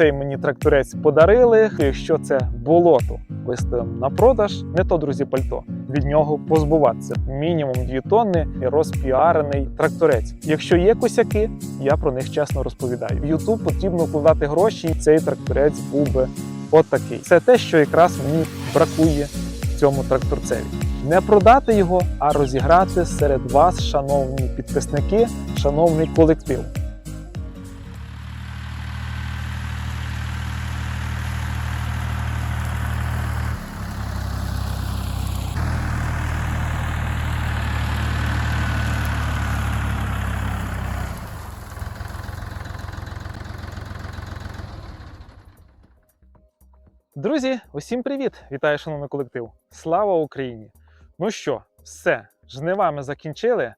цей мені тракторець подарили. Якщо це болото виставимо на продаж, не то, друзі, пальто. Від нього позбуватися. Мінімум 2 тонни розпіарений тракторець. Якщо є косяки, я про них чесно розповідаю. YouTube потрібно вкладати гроші, і цей тракторець був би отакий. Це те, що якраз мені бракує в цьому тракторцеві. Не продати його, а розіграти серед вас, шановні підписники, шановний колектив. Друзі, усім привіт! Вітаю, шановний колектив! Слава Україні! Ну що, все, жнива ми закінчили,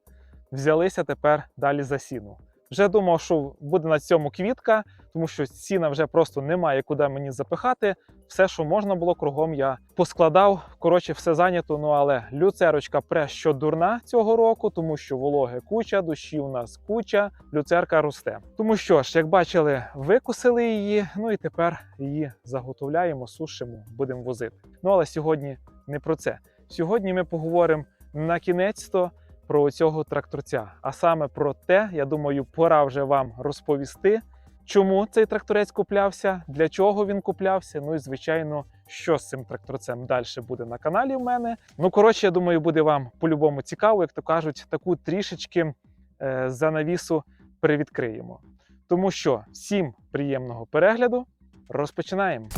взялися тепер далі за сіну. Вже думав, що буде на цьому квітка, тому що сіна вже просто немає куди мені запихати. Все, що можна було, кругом я поскладав. Коротше, все зайнято. Ну але люцерочка пре що дурна цього року, тому що вологи куча, дощі у нас куча, люцерка росте. Тому що ж, як бачили, викусили її. Ну і тепер її заготовляємо, сушимо, будемо возити. Ну але сьогодні не про це. Сьогодні ми поговоримо на кінець-то про цього тракторця. А саме про те, я думаю, пора вже вам розповісти, чому цей тракторець куплявся, для чого він куплявся. Ну і звичайно, що з цим тракторцем далі буде на каналі. В мене. Ну коротше, я думаю, буде вам по-любому цікаво, як то кажуть, таку трішечки е, занавісу привідкриємо. Тому що всім приємного перегляду. Розпочинаємо.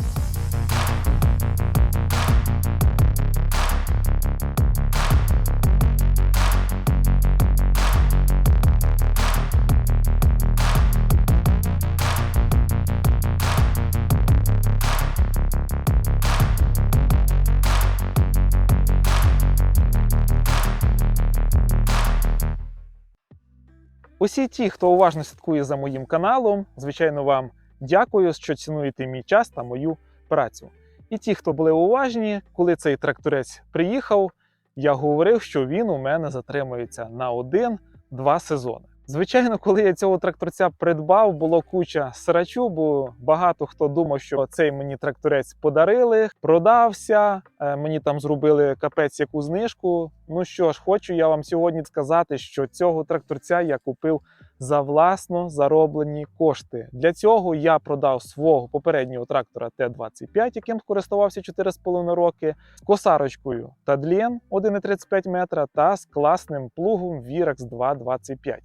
Усі ті, хто уважно слідкує за моїм каналом, звичайно, вам дякую, що цінуєте мій час та мою працю. І ті, хто були уважні, коли цей тракторець приїхав, я говорив, що він у мене затримується на один-два сезони. Звичайно, коли я цього тракторця придбав, було куча срачу, бо багато хто думав, що цей мені тракторець подарили, продався. е, Мені там зробили капець яку знижку. Ну що ж, хочу я вам сьогодні сказати, що цього тракторця я купив за власно зароблені кошти. Для цього я продав свого попереднього трактора Т-25, яким користувався 4,5 роки, з косарочкою Тадлен 1,35 метра та з класним плугом Virax 2,25.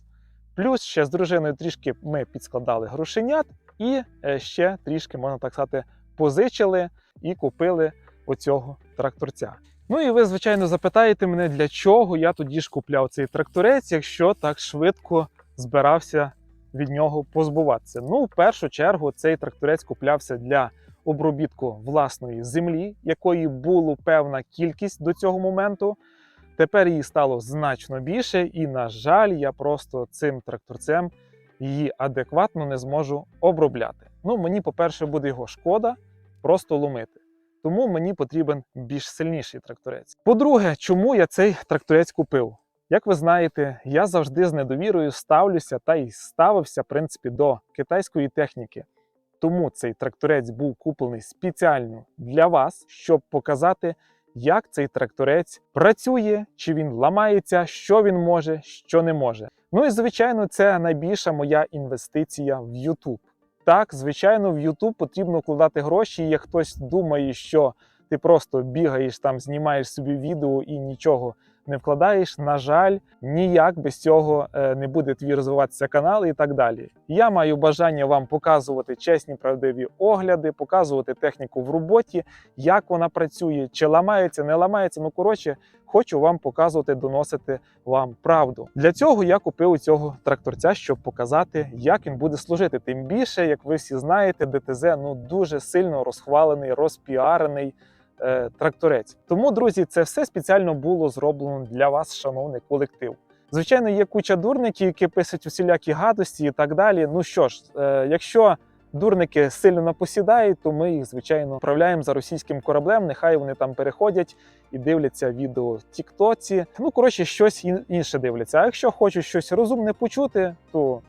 Плюс ще з дружиною трішки ми підскладали грошенят і е, ще трішки, можна так сказати, позичили і купили оцього тракторця. Ну і ви, звичайно, запитаєте мене, для чого я тоді ж купляв цей тракторець, якщо так швидко збирався від нього позбуватися. Ну, в першу чергу, цей тракторець куплявся для обробітку власної землі, якої було певна кількість до цього моменту. Тепер її стало значно більше, і, на жаль, я просто цим тракторцем її адекватно не зможу обробляти. Ну, мені, по-перше, буде його шкода просто ломити. Тому мені потрібен більш сильніший тракторець. По-друге, чому я цей тракторець купив? Як ви знаєте, я завжди з недовірою ставлюся та й ставився, в принципі, до китайської техніки. Тому цей тракторець був куплений спеціально для вас, щоб показати, як цей тракторець працює, чи він ламається, що він може, що не може. Ну і звичайно, це найбільша моя інвестиція в YouTube. Так, звичайно, в YouTube потрібно вкладати гроші. Як хтось думає, що ти просто бігаєш там, знімаєш собі відео і нічого не вкладаєш. На жаль, ніяк без цього е, не буде твій розвиватися канал і так далі. Я маю бажання вам показувати чесні правдиві огляди, показувати техніку в роботі, як вона працює, чи ламається, не ламається. Ну коротше, хочу вам показувати, доносити вам правду. Для цього я купив цього тракторця, щоб показати, як він буде служити. Тим більше, як ви всі знаєте, ДТЗ ну дуже сильно розхвалений, розпіарений тракторець. Тому, друзі, це все спеціально було зроблено для вас, шановний колектив. Звичайно, є куча дурників, які пишуть усілякі гадості і так далі. Ну що ж, е, якщо дурники сильно напосідають, то ми їх, звичайно, відправляємо за російським кораблем. Нехай вони там переходять і дивляться відео в Тіктоці. Ну, коротше, щось інше дивляться. А якщо хочуть щось розумне почути, то,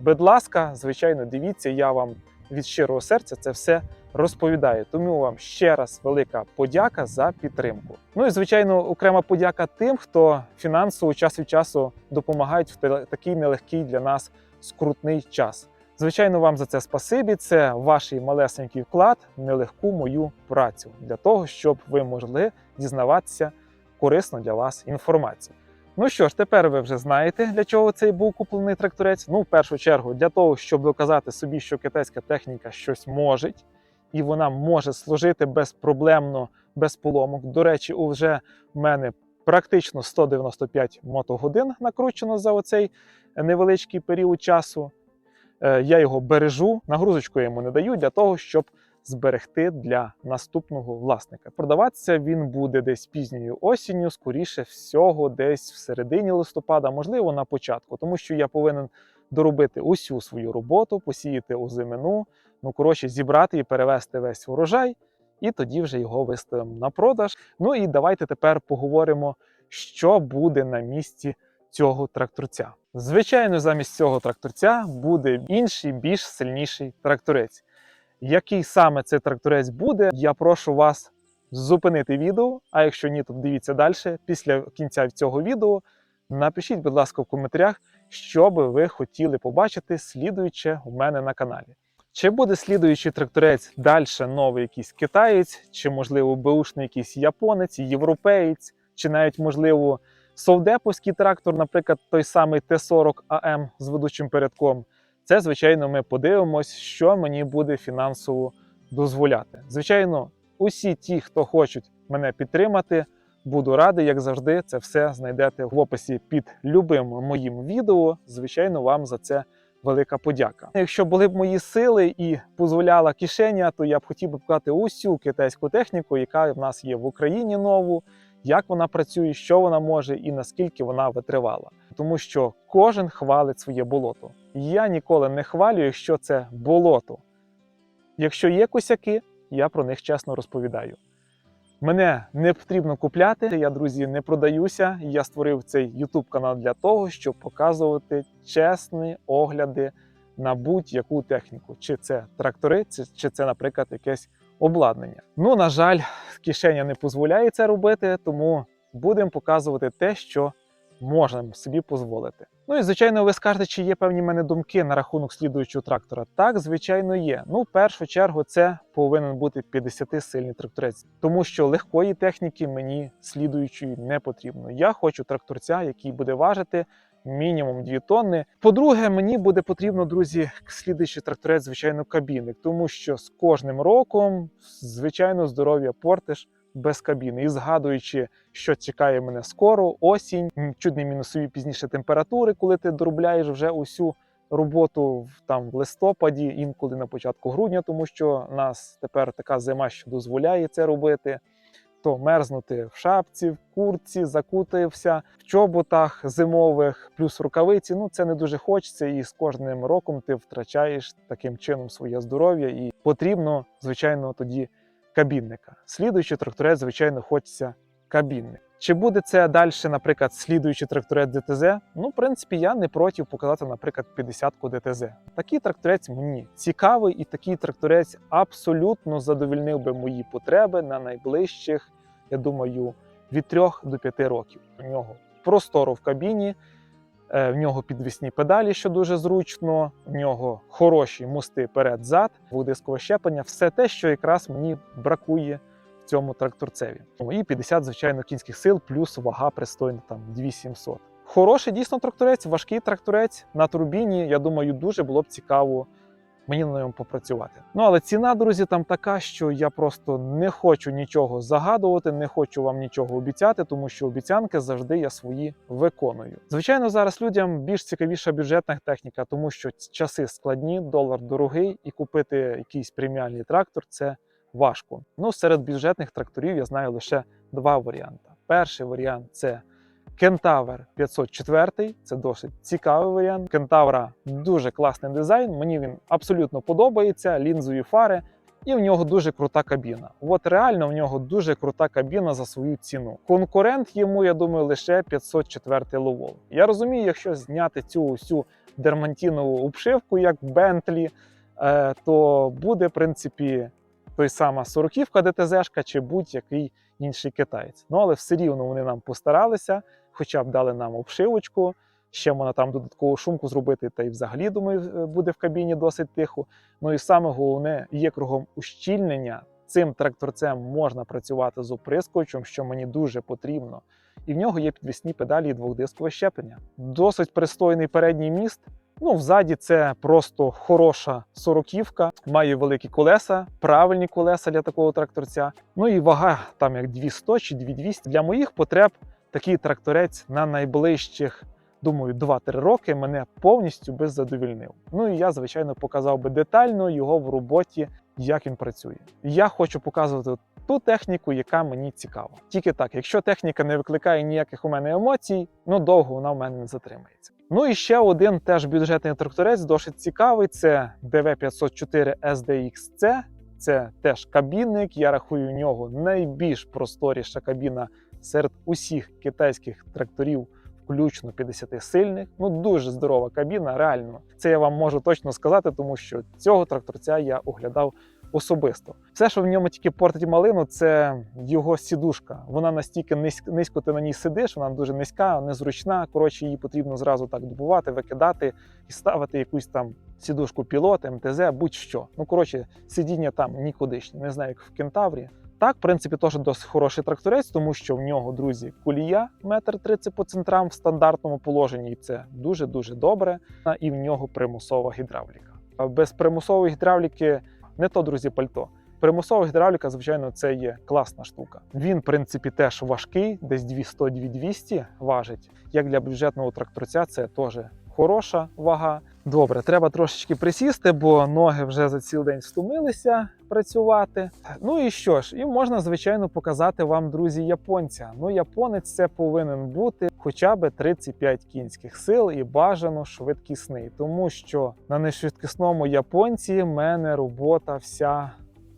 будь ласка, звичайно, дивіться, я вам від щирого серця це все розповідаю. Тому вам ще раз велика подяка за підтримку. Ну і звичайно, окрема подяка тим, хто фінансово час від часу допомагають в такий нелегкий для нас скрутний час. Звичайно, вам за це спасибі. Це ваш малесенький вклад в нелегку мою працю для того, щоб ви могли дізнаватися корисну для вас інформацію. Ну що ж, тепер ви вже знаєте, для чого цей був куплений тракторець. Ну, в першу чергу, для того, щоб доказати собі, що китайська техніка щось може, і вона може служити безпроблемно, без поломок. До речі, вже в мене практично 195 мотогодин накручено за оцей невеличкий період часу. Е, Я його бережу, нагрузочку йому не даю для того, щоб зберегти для наступного власника. Продаватися він буде десь пізньою осінню, скоріше всього, десь в середині листопада, можливо, на початку, тому що я повинен доробити усю свою роботу, посіяти озимину, ну коротше, зібрати і перевести весь урожай, і тоді вже його виставимо на продаж. Ну і давайте тепер поговоримо, що буде на місці цього тракторця. Звичайно, замість цього тракторця буде інший, більш сильніший тракторець. Який саме цей тракторець буде, я прошу вас зупинити відео. А якщо ні, то дивіться далі. Після кінця цього відео напишіть, будь ласка, в коментарях, що би ви хотіли побачити, слідуюче у мене на каналі. Чи буде слідуючий тракторець далі новий якийсь китаєць, чи, можливо, беушний якийсь японець, європеєць, чи навіть, можливо, совдеповський трактор, наприклад, той самий Т-40 АМ з ведучим передком. Це, звичайно, ми подивимось, що мені буде фінансово дозволяти. Звичайно, усі ті, хто хочуть мене підтримати, буду радий, як завжди, це все знайдете в описі під любим моїм відео. Звичайно, вам за це велика подяка. Якщо були б мої сили і дозволяла кишеня, то я б хотів би показати усю китайську техніку, яка в нас є в Україні нову, як вона працює, що вона може і наскільки вона витривала. Тому що кожен хвалить своє болото. Я ніколи не хвалю, якщо це болото. Якщо є косяки, я про них чесно розповідаю. Мене не потрібно купляти. Я, друзі, не продаюся. Я створив цей YouTube канал для того, щоб показувати чесні огляди на будь-яку техніку, чи це трактори, чи- це, наприклад, якесь обладнання. Ну, на жаль, кишеня не дозволяє це робити, тому будемо показувати те, що можемо собі дозволити. Ну і звичайно, ви скажете, чи є певні мене думки на рахунок слідуючого трактора. Так, звичайно, є. Ну, в першу чергу, це повинен бути 50-сильний тракторець, тому що легкої техніки мені слідуючої не потрібно. Я хочу тракторця, який буде важити. Мінімум 2 тонни. По-друге, мені буде потрібно, друзі, слідуючий тракторець, звичайно, кабінник, тому що з кожним роком, звичайно, здоров'я портиш без кабіни. І згадуючи, що чекає мене скоро, осінь, не мінусові пізніше температури, коли ти доробляєш вже усю роботу в- там в листопаді, інколи на початку грудня, тому що нас тепер така зима, що дозволяє це робити. То мерзнути в шапці, в курці, закутався в чоботах зимових, плюс рукавиці. Ну це не дуже хочеться, і з кожним роком ти втрачаєш таким чином своє здоров'я, і потрібно, звичайно, тоді кабінника. Слідуючий тракторець, звичайно, хочеться кабінник. Чи буде це далі, наприклад, слідуючий тракторець ДТЗ? Ну, в принципі, я не проти показати, наприклад, 50-ку ДТЗ. Такий тракторець мені цікавий, і такий тракторець абсолютно задовільнив би мої потреби на найближчих, я думаю, від 3 до 5 років. У нього просторо в кабіні, в нього підвісні педалі, що дуже зручно, в нього хороші мости перед-зад, двохдискове щеплення, все те, що якраз мені бракує в цьому тракторцеві. Ну, І 50, звичайно, кінських сил, плюс вага пристойна там 2700. Хороший дійсно тракторець, важкий тракторець на турбіні. Я думаю, дуже було б цікаво мені на ньому попрацювати. Ну але ціна, друзі, там така, що я просто не хочу нічого загадувати, не хочу вам нічого обіцяти, тому що обіцянки завжди я свої виконую. Звичайно, зараз людям більш цікавіша бюджетна техніка, тому що часи складні, долар дорогий, і купити якийсь преміальний трактор це важко. Ну, серед бюджетних тракторів я знаю лише два варіанти. Перший варіант це Кентавр 504, це досить цікавий варіант. Кентавра дуже класний дизайн. Мені він абсолютно подобається. Лінзові фари, і в нього дуже крута кабіна. От реально в нього дуже крута кабіна за свою ціну. Конкурент йому, я думаю, лише 504 Ловол. Я розумію, якщо зняти цю усю дермантінову обшивку, як Бентлі, то буде, в принципі, той сама сороківка ДТЗшка чи будь-який інший китаєць. Ну але все рівно вони нам постаралися, хоча б дали нам обшивочку. Ще можна там додаткову шумку зробити, та й взагалі, думаю, е, буде в кабіні досить тихо. Ну і саме головне, є кругом ущільнення. Цим тракторцем можна працювати з оприскувачем, що мені дуже потрібно. І в нього є підвісні педалі і двохдискове щеплення. Досить пристойний передній міст. Ну, взаді це просто хороша сороківка, має великі колеса, правильні колеса для такого тракторця. Ну і вага там як 200 чи 2200. Для моїх потреб такий тракторець на найближчих, думаю, 2-3 роки мене повністю би задовільнив. Ну і я, звичайно, показав би детально його в роботі, як він працює. Я хочу показувати ту техніку, яка мені цікава. Тільки так, якщо техніка не викликає ніяких у мене емоцій, ну довго вона в мене не затримається. Ну і ще один теж бюджетний тракторець, досить цікавий. Це DV504 SDXC. Це теж кабінник. Я рахую в нього найбільш просторіша кабіна серед усіх китайських тракторів, включно 50 сильних. Ну дуже здорова кабіна, реально. Це я вам можу точно сказати, тому що цього тракторця я оглядав особисто. Все, що в ньому тільки портить малину, це його сідушка. Вона настільки низько, низько ти на ній сидиш, вона дуже низька, незручна. Коротше, її потрібно зразу так добувати, викидати і ставити якусь там сідушку пілот, МТЗ, будь-що. Ну коротше, сидіння там нікудишні. Не знаю, як в кентаврі. Так, в принципі, теж досить хороший тракторець, тому що в нього, друзі, кулія метр тридцять по центрам в стандартному положенні, і це дуже дуже добре. І в нього примусова гідравліка. Без примусової гідравліки не то, друзі, пальто. Примусова гідравліка, звичайно, це є класна штука. Він, в принципі, теж важкий, десь 200-200 важить. Як для бюджетного тракторця, це теж хороша вага. Добре, треба трошечки присісти, бо ноги вже за цілий день стомилися працювати. Ну і що ж, і можна, звичайно, показати вам, друзі, японця. Ну, японець це повинен бути хоча б 35 кінських сил і бажано швидкісний, тому що на нешвидкісному японці мене робота вся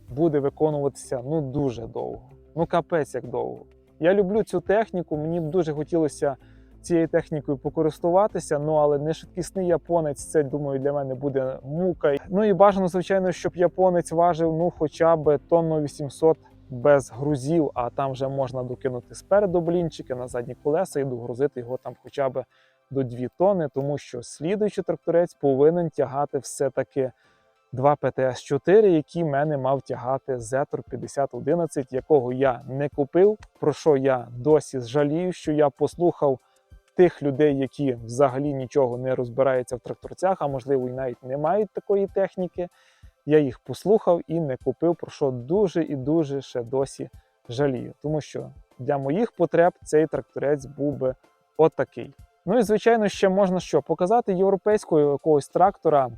буде виконуватися ну дуже довго. Ну капець як довго. Я люблю цю техніку, мені б дуже хотілося цією технікою покористуватися. Ну але не швидкісний японець, це думаю, для мене буде мука. Ну і бажано, звичайно, щоб японець важив ну хоча б тонну 800 без грузів, а там вже можна докинути спереду блінчики на задні колеса і догрузити його там хоча б до 2 тонни, тому що слідуючий тракторець повинен тягати все-таки 2 ПТС-4, які мене мав тягати Зетор 5011, якого я не купив. Про що я досі жалію, що я послухав тих людей, які взагалі нічого не розбираються в тракторцях, а можливо і навіть не мають такої техніки. Я їх послухав і не купив, про що дуже і дуже ще досі жалію. Тому що для моїх потреб цей тракторець був би отакий. Ну і звичайно, ще можна що показати європейського якогось трактора.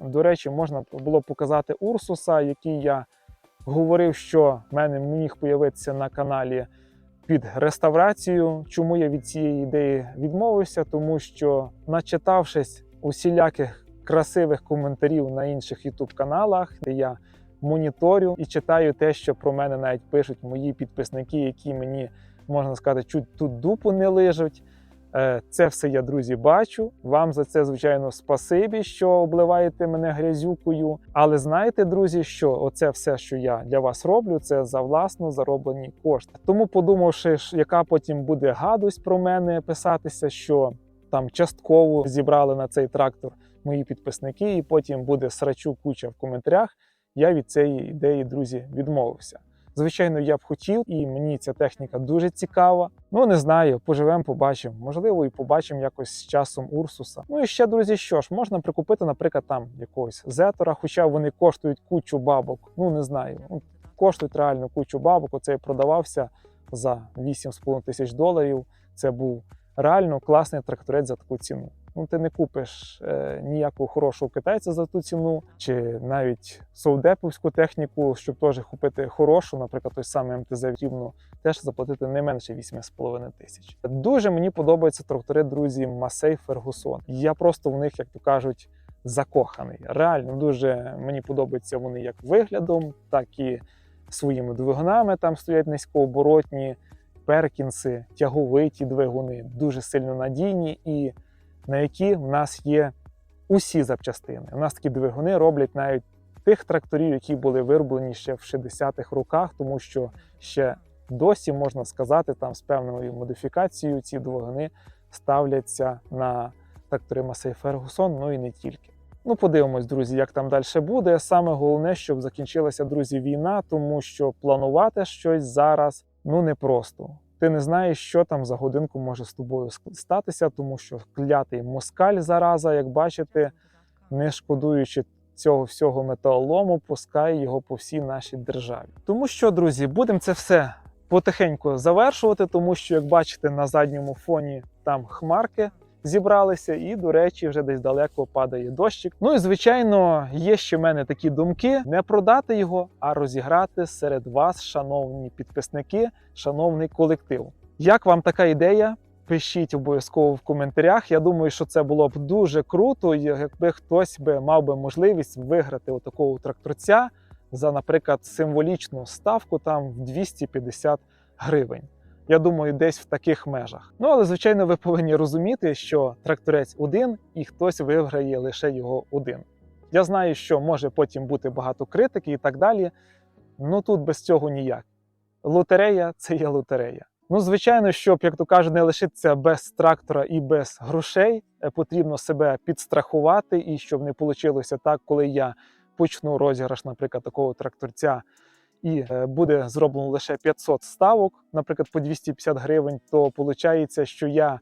До речі, можна було показати Урсуса, який я говорив, що в мене міг появитися на каналі під реставрацію. Чому я від цієї ідеї відмовився? Тому що, начитавшись усіляких красивих коментарів на інших youtube каналах, де я моніторю і читаю те, що про мене навіть пишуть мої підписники, які мені можна сказати, чуть тут дупу не лижуть. Е, Це все я, друзі, бачу. Вам за це, звичайно, спасибі, що обливаєте мене грязюкою. Але знаєте, друзі, що оце все, що я для вас роблю, це за власно зароблені кошти. Тому, подумавши, яка потім буде гадость про мене писатися, що там частково зібрали на цей трактор мої підписники, і потім буде срачу куча в коментарях. Я від цієї ідеї, друзі, відмовився. Звичайно, я б хотів, і мені ця техніка дуже цікава. Ну не знаю, поживемо, побачимо. Можливо, і побачимо якось з часом Урсуса. Ну і ще, друзі, що ж, можна прикупити, наприклад, там якогось зетора, хоча вони коштують кучу бабок. Ну не знаю. Ну, коштують реально кучу бабок. Оцей продавався за 8,5 тисяч доларів. Це був реально класний тракторець за таку ціну. Ну, ти не купиш е, ніякого хорошого китайця за ту ціну, чи навіть совдеповську техніку, щоб теж купити хорошу, наприклад, той самий МТЗ рівно, теж заплатити не менше 8,5 тисяч. Дуже мені подобаються трактори, друзі, Масей Фергусон. Я просто в них, як то кажуть, закоханий. Реально дуже мені подобаються вони як виглядом, так і своїми двигунами. Там стоять низькооборотні, перкінси, тяговиті двигуни, дуже сильно надійні і на які в нас є усі запчастини. У нас такі двигуни роблять навіть тих тракторів, які були вироблені ще в 60-х роках, тому що ще досі можна сказати, там з певною модифікацією ці двигуни ставляться на трактори Масей Фергусон, ну і не тільки. Ну, подивимось, друзі, як там далі буде. Саме головне, щоб закінчилася, друзі, війна, тому що планувати щось зараз ну непросто. Ти не знаєш, що там за годинку може з тобою статися, тому що клятий москаль зараза, як бачите, не шкодуючи цього всього металолому, пускає його по всій нашій державі. Тому що, друзі, будемо це все потихеньку завершувати, тому що, як бачите, на задньому фоні там хмарки зібралися, і, до речі, вже десь далеко падає дощик. Ну і звичайно, є ще в мене такі думки: не продати його, а розіграти серед вас, шановні підписники, шановний колектив. Як вам така ідея? Пишіть обов'язково в коментарях. Я думаю, що це було б дуже круто, якби хтось би мав би можливість виграти отакого тракторця за, наприклад, символічну ставку там в 250 гривень. Я думаю, десь в таких межах. Ну але звичайно, ви повинні розуміти, що тракторець один і хтось виграє лише його один. Я знаю, що може потім бути багато критики і так далі. Ну тут без цього ніяк. Лотерея це є лотерея. Ну, звичайно, щоб, як то кажуть, не лишитися без трактора і без грошей, е, потрібно себе підстрахувати, і щоб не вийшло так, коли я почну розіграш, наприклад, такого тракторця, і е, буде зроблено лише 500 ставок, наприклад, по 250 гривень, то виходить, що я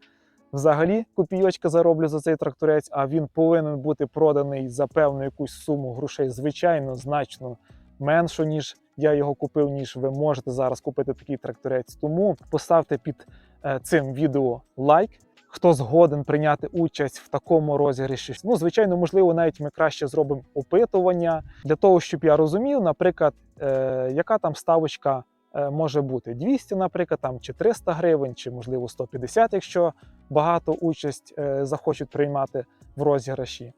взагалі копійочка зароблю за цей тракторець, а він повинен бути проданий за певну якусь суму грошей, звичайно, значно меншу, ніж я його купив, ніж ви можете зараз купити такий тракторець. Тому поставте під е, цим відео лайк. Хто згоден прийняти участь в такому розіграші? Ну, звичайно, можливо, навіть ми краще зробимо опитування для того, щоб я розумів, наприклад, е, яка там ставочка е, може бути 200, наприклад, там чи 300 гривень, чи можливо 150, якщо багато участь е, захочуть приймати в розіграші.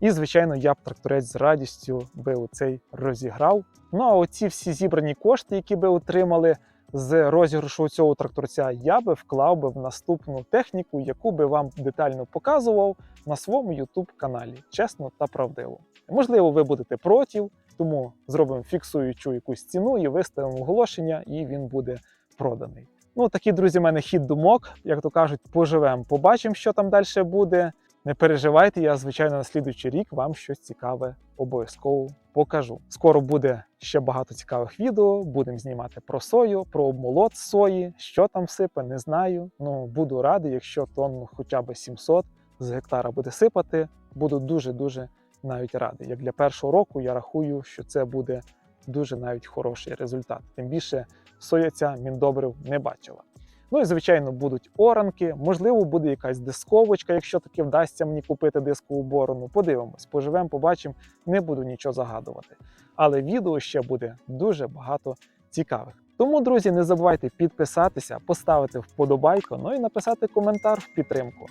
І, звичайно, я б тракторець з радістю би цей розіграв. Ну а оці всі зібрані кошти, які би отримали з розіграшу цього тракторця, я би вклав би в наступну техніку, яку би вам детально показував на своєму YouTube каналі, чесно та правдиво. Можливо, ви будете проти, тому зробимо фіксуючу якусь ціну і виставимо оголошення, і він буде проданий. Ну, такі, друзі, в мене хід думок, як то кажуть, поживемо, побачимо, що там далі буде. Не переживайте, я, звичайно, на слідуючий рік вам щось цікаве обов'язково покажу. Скоро буде ще багато цікавих відео. Будемо знімати про сою, про обмолот сої, що там сипе, не знаю. Ну буду радий, якщо тонну хоча б 700 з гектара буде сипати. Буду дуже-дуже навіть радий. Як для першого року я рахую, що це буде дуже навіть хороший результат. Тим більше соя ця міндобрив не бачила. Ну і звичайно будуть оранки, можливо, буде якась дисковочка, якщо таки вдасться мені купити дискову борону. Подивимось, поживемо, побачимо, не буду нічого загадувати. Але відео ще буде дуже багато цікавих. Тому, друзі, не забувайте підписатися, поставити вподобайку, ну і написати коментар в підтримку.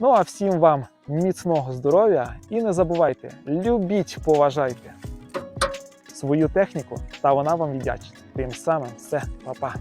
Ну а всім вам міцного здоров'я і не забувайте, любіть, поважайте свою техніку, та вона вам віддячить. Тим самим все, па-па.